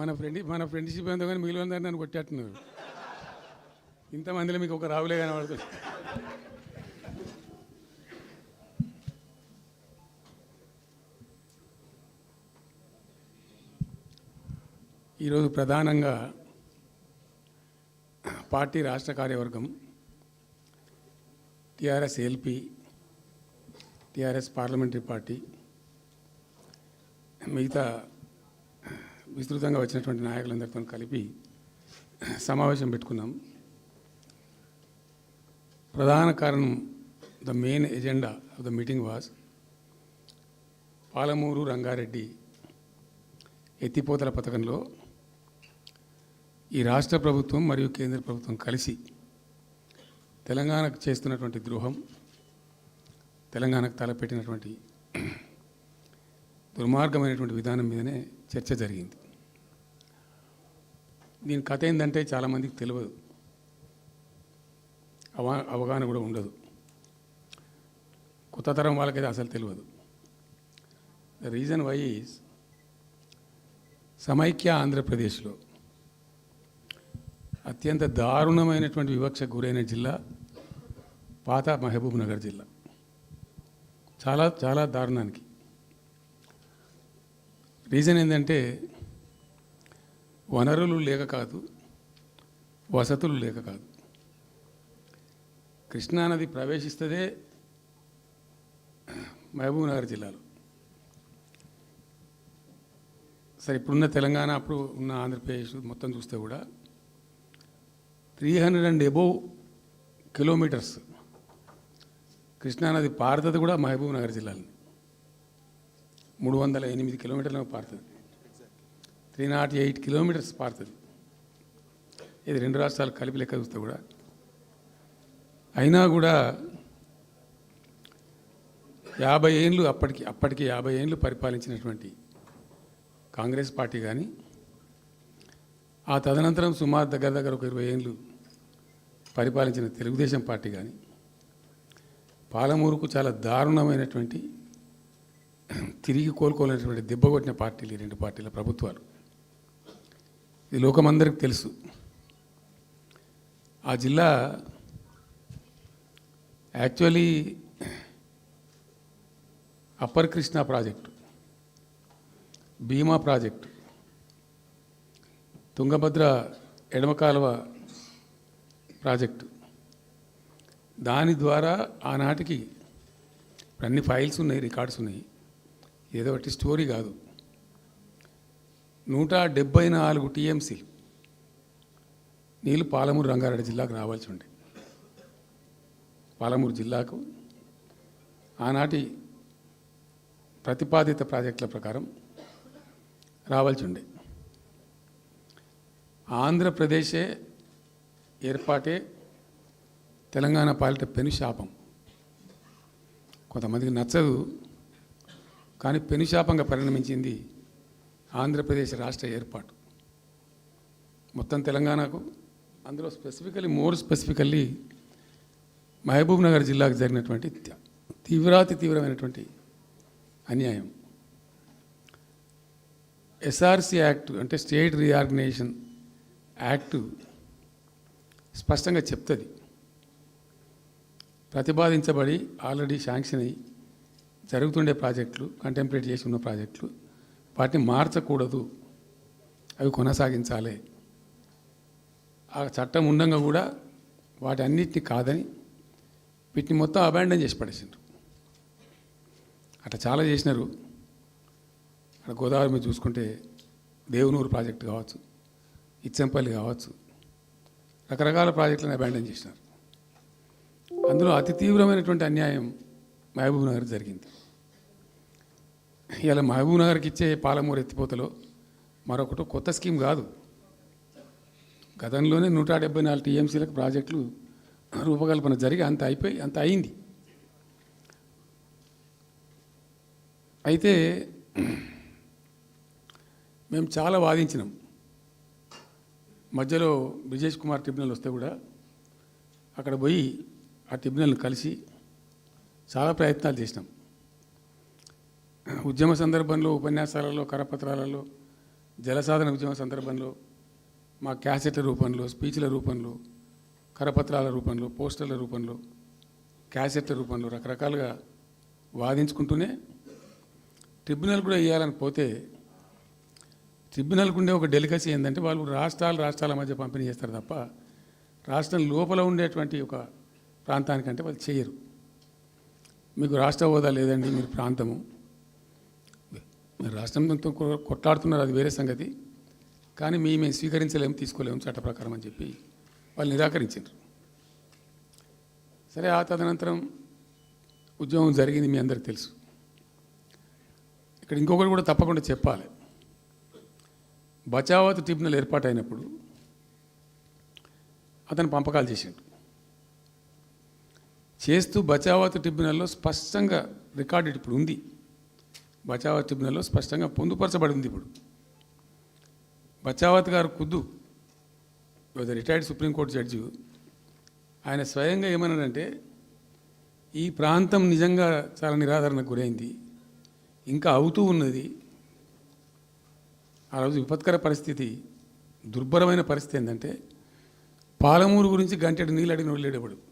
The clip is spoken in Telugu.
మన ఫ్రెండ్ మన ఫ్రెండ్షిప్ ఎంతో కానీ మిగిలిన అందరినీ నన్ను కొట్టేట్టున్నారు ఇంతమందిలో మీకు ఒక రావులే కనబడుతుంది. ఈరోజు ప్రధానంగా పార్టీ రాష్ట్ర కార్యవర్గం TRS LP TRS parliamentary party మిగతా విస్తృతంగా వచ్చినటువంటి నాయకులందరితో కలిపి సమావేశం పెట్టుకున్నాం. ప్రధాన కారణం the main agenda of the meeting was Palamuru Rangareddy ఎత్తిపోతల పథకంలో ఈ రాష్ట్ర ప్రభుత్వం మరియు కేంద్ర ప్రభుత్వం కలిసి తెలంగాణకు చేస్తున్నటువంటి ద్రోహం తెలంగాణకు తలపెట్టినటువంటి దుర్మార్గమైనటువంటి విధానం మీదనే చర్చ జరిగింది. దీని కథ ఏంటంటే చాలామందికి తెలియదు. అవా అవగాహన కూడా ఉండదు. కొత్త తరం వాళ్ళకైతే అసలు తెలియదు. ద రీజన్ వై ఈజ్ సమైక్య ఆంధ్రప్రదేశ్లో అత్యంత దారుణమైనటువంటి వివక్షకు గురైన జిల్లా పాత మహబూబ్ నగర్ జిల్లా. చాలా చాలా దారుణానికి. రీజన్ ఏంటంటే వనరులు లేక కాదు వసతులు లేక కాదు. కృష్ణానది ప్రవేశిస్తుందే మహబూబ్ నగర్ జిల్లాలో. సరే ఇప్పుడున్న తెలంగాణ అప్పుడు ఉన్న ఆంధ్రప్రదేశ్ మొత్తం చూస్తే కూడా three hundred and above kilometres కృష్ణానది పారుతుంది కూడా మహబూబ్ నగర్ జిల్లాలో మూడు వందల ఎనిమిది కిలోమీటర్లకు పారుతుంది. త్రీ నాట్ ఎయిట్ కిలోమీటర్స్ పారుతుంది. ఇది రెండు రాష్ట్రాలు కలిపి లెక్క చూస్తే కూడా. అయినా కూడా యాభై ఏళ్ళు అప్పటికి అప్పటికి యాభై ఏళ్ళు పరిపాలించినటువంటి కాంగ్రెస్ పార్టీ కానీ ఆ తదనంతరం సుమారు దగ్గర దగ్గర ఒక ఇరవై ఏళ్ళు పరిపాలించిన తెలుగుదేశం పార్టీ కానీ పాలమూరుకు చాలా దారుణమైనటువంటి తిరిగి కోలుకోలేనటువంటి దెబ్బ కొట్టిన పార్టీలు ఈ రెండు పార్టీల ప్రభుత్వాలు. ఇది లోకమందరికి తెలుసు. ఆ జిల్లా actually upper Krishna project Bhima project Tungabhadra ఎడమకాలువ project. దాని ద్వారా ఆనాటికి అన్ని ఫైల్స్ ఉన్నాయి రికార్డ్స్ ఉన్నాయి. ఏదో ఒకటి స్టోరీ కాదు. నూట డెబ్బై నాలుగు టీఎంసీ నీళ్ళు పాలమూరు రంగారెడ్డి జిల్లాకు రావాల్సి ఉండే. పాలమూరు జిల్లాకు ఆనాటి ప్రతిపాదిత ప్రాజెక్టుల ప్రకారం రావాల్సి ఉండే. ఆంధ్రప్రదేశే ఏర్పాటే తెలంగాణ పాలిట పెను శాపం. కొంతమందికి నచ్చదు కానీ పెను శాపంగా పరిణమించింది ఆంధ్రప్రదేశ్ రాష్ట్ర ఏర్పాటు. మొత్తం తెలంగాణకు అందులో specifically more specifically Mahabubnagar జిల్లాకు జరిగినటువంటి తీవ్రాతి తీవ్రమైనటువంటి అన్యాయం. ఎస్ఆర్సి యాక్ట్ అంటే స్టేట్ రీఆర్గనైజేషన్ యాక్టు స్పష్టంగా చెప్తుంది. ప్రతిపాదించబడి ఆల్రెడీ శాంక్షన్ అయ్యి జరుగుతుండే ప్రాజెక్టులు కంటెంప్లేట్ చేసి ఉన్న ప్రాజెక్టులు వాటిని మార్చకూడదు. అవి కొనసాగించాలి. ఆ చట్టం ఉండంగా కూడా వాటి అన్నిటిని కాదని వీటిని మొత్తం అబాండన్ చేసి పడేసిండ్రు. అట్లా చాలా చేసినారు. అక్కడ గోదావరి మీద చూసుకుంటే దేవునూరు ప్రాజెక్టు కావచ్చు ఇచ్చంపల్లి కావచ్చు రకరకాల ప్రాజెక్టులను అబాండన్ చేసినారు. అందులో అతి తీవ్రమైనటువంటి అన్యాయం మహబూబ్ నగర్ జరిగింది. ఇలా మహబూబ్ నగర్కి ఇచ్చే పాలమూరు ఎత్తిపోతలో మరొకటి కొత్త స్కీమ్ కాదు. గతంలోనే నూట డెబ్బై నాలుగు టీఎంసీలకు ప్రాజెక్టులు రూపకల్పన జరిగి అంత అయిపోయి అంత అయింది. అయితే మేము చాలా వాదించినాం. మధ్యలో బ్రిజేష్ కుమార్ ట్రిబ్యునల్ వస్తే కూడా అక్కడ పోయి ఆ ట్రిబ్యునల్ని కలిసి చాలా ప్రయత్నాలు చేసినాం. ఉద్యమ సందర్భంలో ఉపన్యాసాలలో కరపత్రాలలో జలసాధన ఉద్యమ సందర్భంలో మా క్యాసెట్ల రూపంలో స్పీచ్ల రూపంలో కరపత్రాల రూపంలో పోస్టర్ల రూపంలో క్యాసెట్ల రూపంలో రకరకాలుగా వాదించుకుంటూనే ట్రిబ్యునల్ కూడా వేయాలని పోతే ట్రిబ్యునల్కి ఉండే ఒక డెలికసీ ఏంటంటే వాళ్ళు రాష్ట్రాలు రాష్ట్రాల మధ్య పంపిణీ చేస్తారు తప్ప రాష్ట్రం లోపల ఉండేటువంటి ఒక ప్రాంతానికంటే వాళ్ళు చేయరు. మీకు రాష్ట్ర హోదా లేదండి మీరు ప్రాంతము. మీరు రాష్ట్రంతో కొట్లాడుతున్నారు అది వేరే సంగతి. కానీ మీ మేము స్వీకరించలేము తీసుకోలేము చట్ట ప్రకారం అని చెప్పి వాళ్ళు నిరాకరించారు సరే ఆ తదనంతరం ఉద్యోగం జరిగింది మీ అందరికి తెలుసు. ఇక్కడ ఇంకొకటి కూడా తప్పకుండా చెప్పాలి. బచావత్ ట్రిబ్యునల్ ఏర్పాటైనప్పుడు అతను పంపకాలు చేసిండు. చేస్తూ బచావత్ ట్రిబ్యునల్లో స్పష్టంగా రికార్డెడ్ ఇప్పుడు ఉంది. బచావత్ ట్రిబ్యునల్లో స్పష్టంగా పొందుపరచబడి ఉంది ఇప్పుడు. బచావత్ గారు ఖుద్దు రిటైర్డ్ సుప్రీంకోర్టు జడ్జి ఆయన స్వయంగా ఏమన్నాడంటే ఈ ప్రాంతం నిజంగా చాలా నిరాదరణకు గురైంది ఇంకా అవుతూ ఉన్నది. ఆ రోజు విపత్కర పరిస్థితి దుర్భరమైన పరిస్థితి ఏంటంటే పాలమూరు గురించి గంటెడు నీళ్ళు అడిగిన వెళ్ళేటప్పుడు